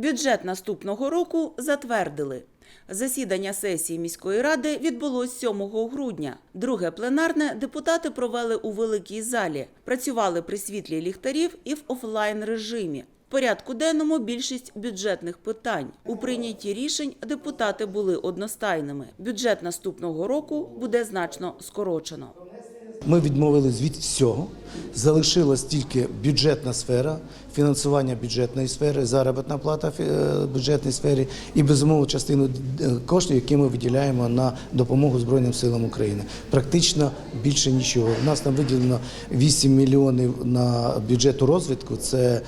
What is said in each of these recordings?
Бюджет наступного року затвердили. Засідання сесії міської ради відбулось 7 грудня. Друге пленарне депутати провели у великій залі. Працювали при світлі ліхтарів і в офлайн режимі. В порядку денному більшість бюджетних питань. У прийнятті рішень депутати були одностайними. Бюджет наступного року буде значно скорочено. Ми відмовились від всього. Залишилась тільки бюджетна сфера, фінансування бюджетної сфери, заробітна плата в е, бюджетній сфері і безумовно частину е, коштів, які ми виділяємо на допомогу Збройним силам України. Практично більше нічого. У нас там виділено 8 мільйонів на бюджету розвитку. Це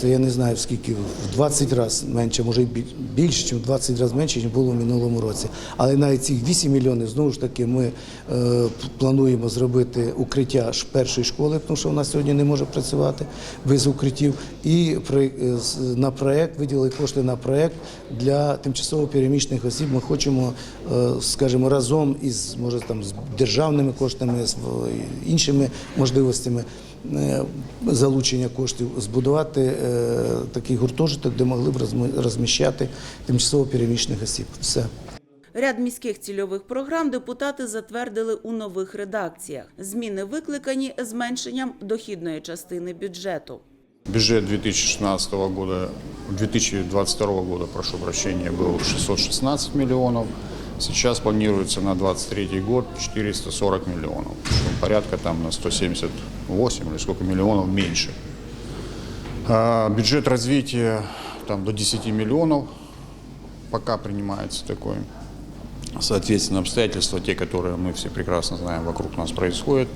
це я не знаю скільки в 20 разів менше, може біль- більше, ніж в 20 разів менше, ніж було в минулому році. Але навіть цих 8 мільйонів знову ж таки ми е, плануємо зробити укриття першої школи, тому що вона сьогодні не може працювати без укриттів. І при- е, на проект виділили кошти на проект для тимчасово переміщених осіб. Ми хочемо, е, скажімо, разом із може там з державними коштами, з іншими можливостями залучення коштів, збудувати е, такий гуртожиток, де могли б розміщати тимчасово переміщених осіб. Все. Ряд міських цільових програм депутати затвердили у нових редакціях. Зміни викликані зменшенням дохідної частини бюджету. Бюджет 2016 года, 2022 года, прошу прощения, был 616 миллионов. Сейчас планируется на 2023 год 440 миллионов. Порядка там на 178 или сколько миллионов меньше. А, Бюджет развития там до 10 миллионов пока принимается такой. Соответственно, обстоятельства, те, которые мы все прекрасно знаем, вокруг нас происходят,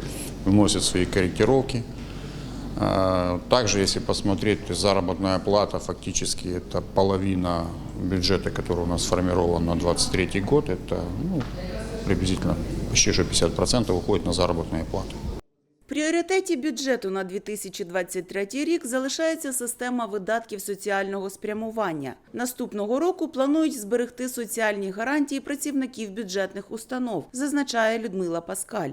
вносят свои корректировки. А, Также, если посмотреть, то есть заработная плата фактически это половина бюджета, который у нас сформирован на 2023 год. Это ну, приблизительно почти что 50% уходит на заработные платы. В пріоритеті бюджету на 2023 рік залишається система видатків соціального спрямування. Наступного року планують зберегти соціальні гарантії працівників бюджетних установ, зазначає Людмила Паскаль.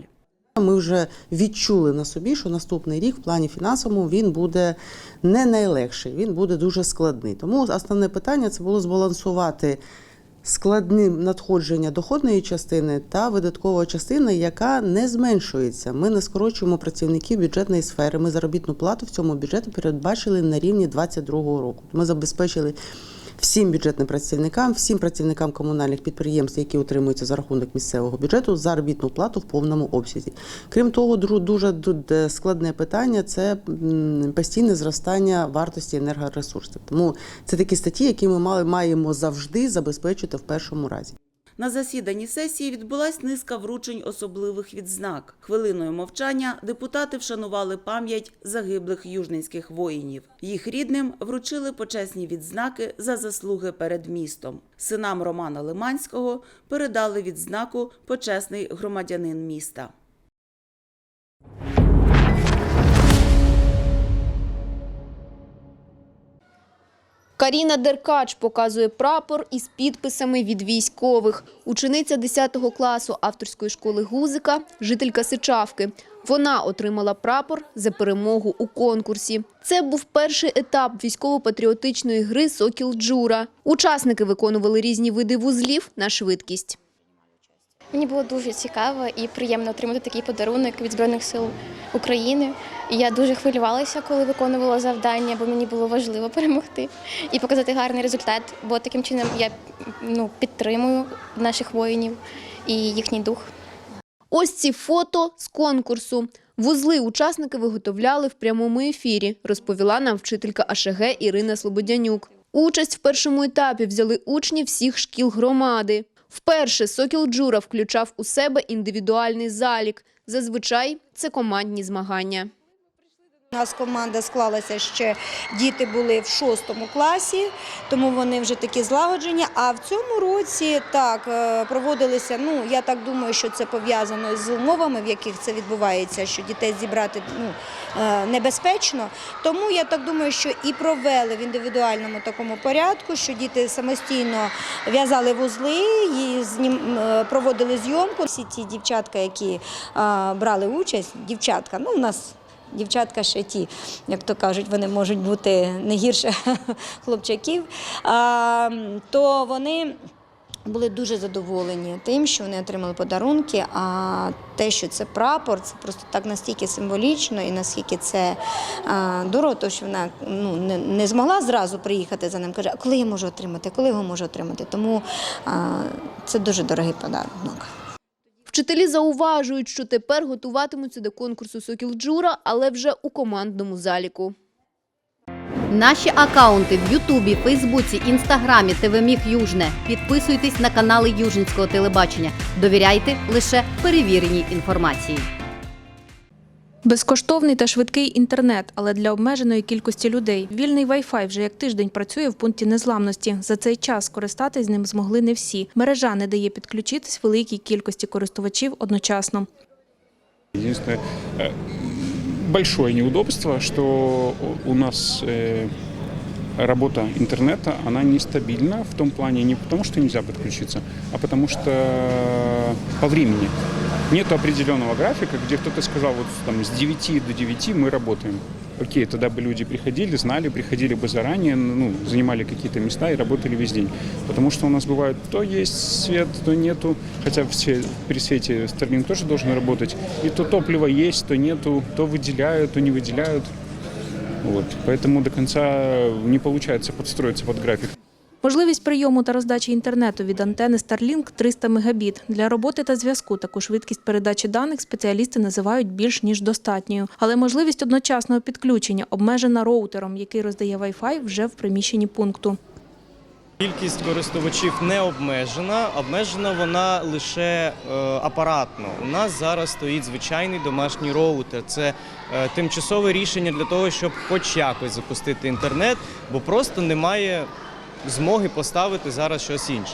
Ми вже відчули на собі, що наступний рік в плані фінансовому він буде не найлегший, він буде дуже складний. Тому основне питання це було збалансувати складне надходження доходної частини та видаткової частини, яка не зменшується. Ми не скорочуємо працівників бюджетної сфери. Ми заробітну плату в цьому бюджеті передбачили на рівні 2022 року. Ми забезпечили всім бюджетним працівникам, всім працівникам комунальних підприємств, які утримуються за рахунок місцевого бюджету, заробітну плату в повному обсязі. Крім того, дуже складне питання це постійне зростання вартості енергоресурсів. Тому це такі статті, які ми мали маємо завжди забезпечити в першому разі. На засіданні сесії відбулась низка вручень особливих відзнак. Хвилиною мовчання депутати вшанували пам'ять загиблих южненських воїнів. Їх рідним вручили почесні відзнаки за заслуги перед містом. Синам Романа Лиманського передали відзнаку почесний громадянин міста. Каріна Деркач показує прапор із підписами від військових. Учениця 10 класу авторської школи Гузика, жителька Сичавки. Вона отримала прапор за перемогу у конкурсі. Це був перший етап військово-патріотичної гри «Сокіл Джура». Учасники виконували різні види вузлів на швидкість. Мені було дуже цікаво і приємно отримати такий подарунок від Збройних сил України. Я дуже хвилювалася, коли виконувала завдання, бо мені було важливо перемогти і показати гарний результат. Бо таким чином я ну, підтримую наших воїнів і їхній дух. Ось ці фото з конкурсу. Вузли учасники виготовляли в прямому ефірі, розповіла нам вчителька АШГ Ірина Слободянюк. Участь в першому етапі взяли учні всіх шкіл громади. Вперше Сокіл Джура включав у себе індивідуальний залік. Зазвичай це командні змагання. У нас команда склалася ще діти були в шостому класі, тому вони вже такі злагоджені. А в цьому році так е, проводилися. Ну я так думаю, що це пов'язано з умовами, в яких це відбувається, що дітей зібрати ну, е, небезпечно. Тому я так думаю, що і провели в індивідуальному такому порядку, що діти самостійно в'язали вузли, і знім, е, проводили зйомку. Всі ті дівчатка, які брали участь, дівчатка, ну у нас Дівчатка ще ті, як то кажуть, вони можуть бути не гірше хлопчаків, то вони були дуже задоволені тим, що вони отримали подарунки. А те, що це прапор, це просто так настільки символічно і наскільки це а, дорого, то що вона ну, не, не змогла зразу приїхати за ним. Каже, коли я можу отримати, коли його можу отримати? Тому а, це дуже дорогий подарунок. Вчителі зауважують, що тепер готуватимуться до конкурсу «Сокіл Джура», але вже у командному заліку. Наші акаунти в Ютубі, Фейсбуці, Інстаграмі, ТВ Южне. Підписуйтесь на канали Южницького телебачення. Довіряйте лише перевіреній інформації. Безкоштовний та швидкий інтернет, але для обмеженої кількості людей. Вільний Wi-Fi вже як тиждень працює в пункті незламності. За цей час скористатись ним змогли не всі. Мережа не дає підключитись великій кількості користувачів одночасно. Единственное э, большое неудобство, что у нас э, работа интернета, она нестабильна в том плане не потому, что нельзя подключиться, а потому что по времени. Нет определенного графика, где кто-то сказал, вот там с 9 до 9 мы работаем. Окей, тогда бы люди приходили, знали, приходили бы заранее, ну, занимали какие-то места и работали весь день. Потому что у нас бывает, то есть свет, то нету, хотя в све- при свете Starlink тоже должен работать, и то топливо есть, то нету, то выделяют, то не выделяют. Вот. Поэтому до конца не получается подстроиться под график. Можливість прийому та роздачі інтернету від антени Starlink 300 Мбіт. Для роботи та зв'язку таку швидкість передачі даних спеціалісти називають більш ніж достатньою. Але можливість одночасного підключення обмежена роутером, який роздає Wi-Fi вже в приміщенні пункту. Кількість користувачів не обмежена, обмежена вона лише е, апаратно. У нас зараз стоїть звичайний домашній роутер. Це е, тимчасове рішення для того, щоб хоч якось запустити інтернет, бо просто немає змоги поставити зараз щось інше.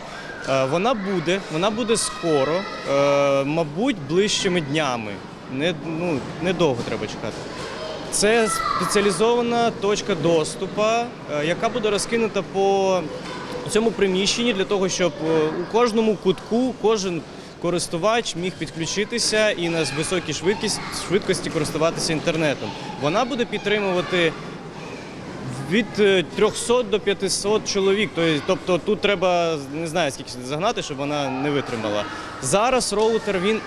Е, вона буде, вона буде скоро, е, мабуть, ближчими днями. Не, ну, недовго треба чекати. Це спеціалізована точка доступу, е, яка буде розкинута по цьому приміщенні для того, щоб у кожному кутку кожен користувач міг підключитися і на високій швидкість, швидкості користуватися інтернетом. Вона буде підтримувати від е, 300 до 500 чоловік. Тобто- тут треба не знаю скільки загнати, щоб вона не витримала. Зараз роутер він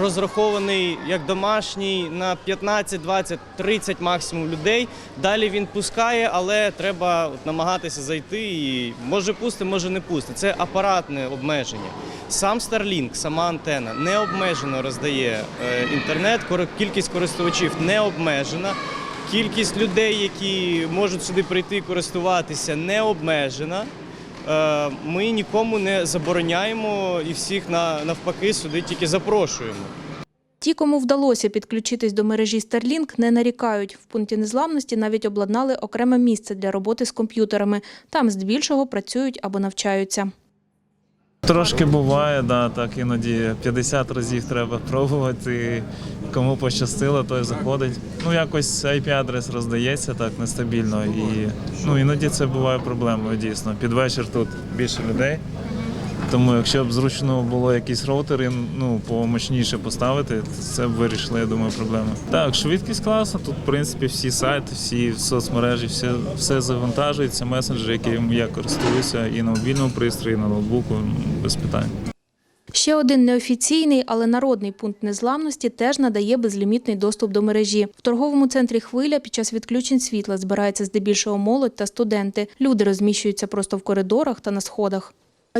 розрахований як домашній на 15, 20, 30 максимум людей. Далі він пускає, але треба намагатися зайти і може пусти, може не пусти. Це апаратне обмеження. Сам Starlink, сама антена не обмежено роздає е, інтернет. Кількість користувачів не обмежена. Кількість людей, які можуть сюди прийти і користуватися, не обмежена. Е, Ми нікому не забороняємо і всіх навпаки сюди тільки запрошуємо. Ті, кому вдалося підключитись до мережі Starlink, не нарікають. В пункті незламності навіть обладнали окреме місце для роботи з комп'ютерами. Там здебільшого працюють або навчаються. Трошки буває, да, так іноді 50 разів треба пробувати. Кому пощастило, той заходить. Ну, якось IP-адрес роздається так нестабільно. І ну, іноді це буває проблемою дійсно. Під вечір тут більше людей. Тому якщо б зручно було якісь роутери, ну, помощніше поставити, це б вирішило, я думаю, проблеми. Так, швидкість класна. Тут, в принципі, всі сайти, всі соцмережі, все, все завантажується, месенджери, яким я користуюся і на мобільному пристрої, і на ноутбуку, без питань. Ще один неофіційний, але народний пункт незламності теж надає безлімітний доступ до мережі. В торговому центрі Хвиля під час відключень світла збирається здебільшого молодь та студенти. Люди розміщуються просто в коридорах та на сходах.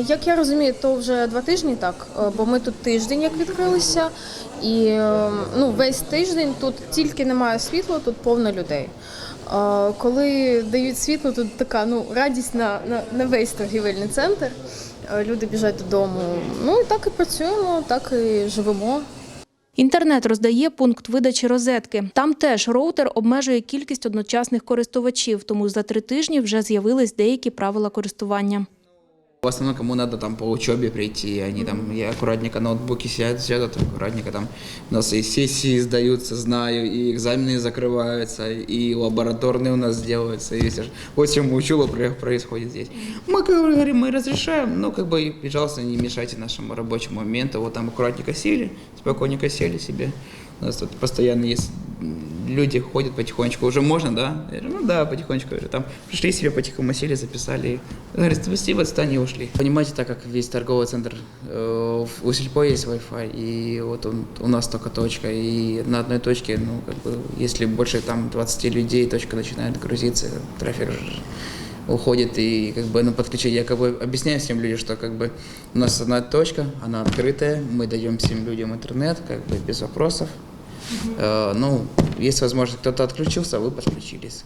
Як я розумію, то вже два тижні так, е, бо ми тут тиждень як відкрилися, і е, ну, весь тиждень тут тільки немає світла, тут повно людей. Е, Коли дають світло, тут така ну, радість на, на, на весь торгівельний центр. Люди біжать додому. Ну і так і працюємо, так і живемо. Інтернет роздає пункт видачі розетки. Там теж роутер обмежує кількість одночасних користувачів, тому за три тижні вже з'явились деякі правила користування. В основном, кому надо там по учебе прийти, они там и аккуратненько ноутбуки сидят, сидят аккуратненько там. У нас и сессии сдаются, знаю, и экзамены закрываются, и лабораторные у нас делаются, и все ж- очень учеба про- происходит здесь. Мы говорим, мы разрешаем, но как бы, пожалуйста, не мешайте нашему рабочему моменту. Вот там аккуратненько сели, спокойненько сели себе. У нас тут постоянно есть люди ходят потихонечку. Уже можно, да? Я говорю, ну да, потихонечку. Я Там пришли себе потихоньку сели, записали. Говорит, спасибо, отстань и ушли. Понимаете, так как весь торговый центр, э, у Сельпо есть Wi-Fi, и вот он, у нас только точка, и на одной точке, ну, как бы, если больше там 20 людей, точка начинает грузиться, трафик уходит и как бы ну, подключить. Я как бы объясняю всем людям, что как бы у нас одна точка, она открытая, мы даем всем людям интернет, как бы без вопросов. Э, ну, якщо можливо, хтось відключився, ви підключилися.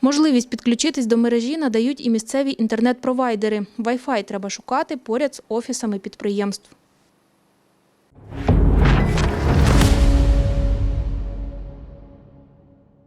Можливість підключитись до мережі надають і місцеві інтернет-провайдери. Wi-Fi треба шукати поряд з офісами підприємств.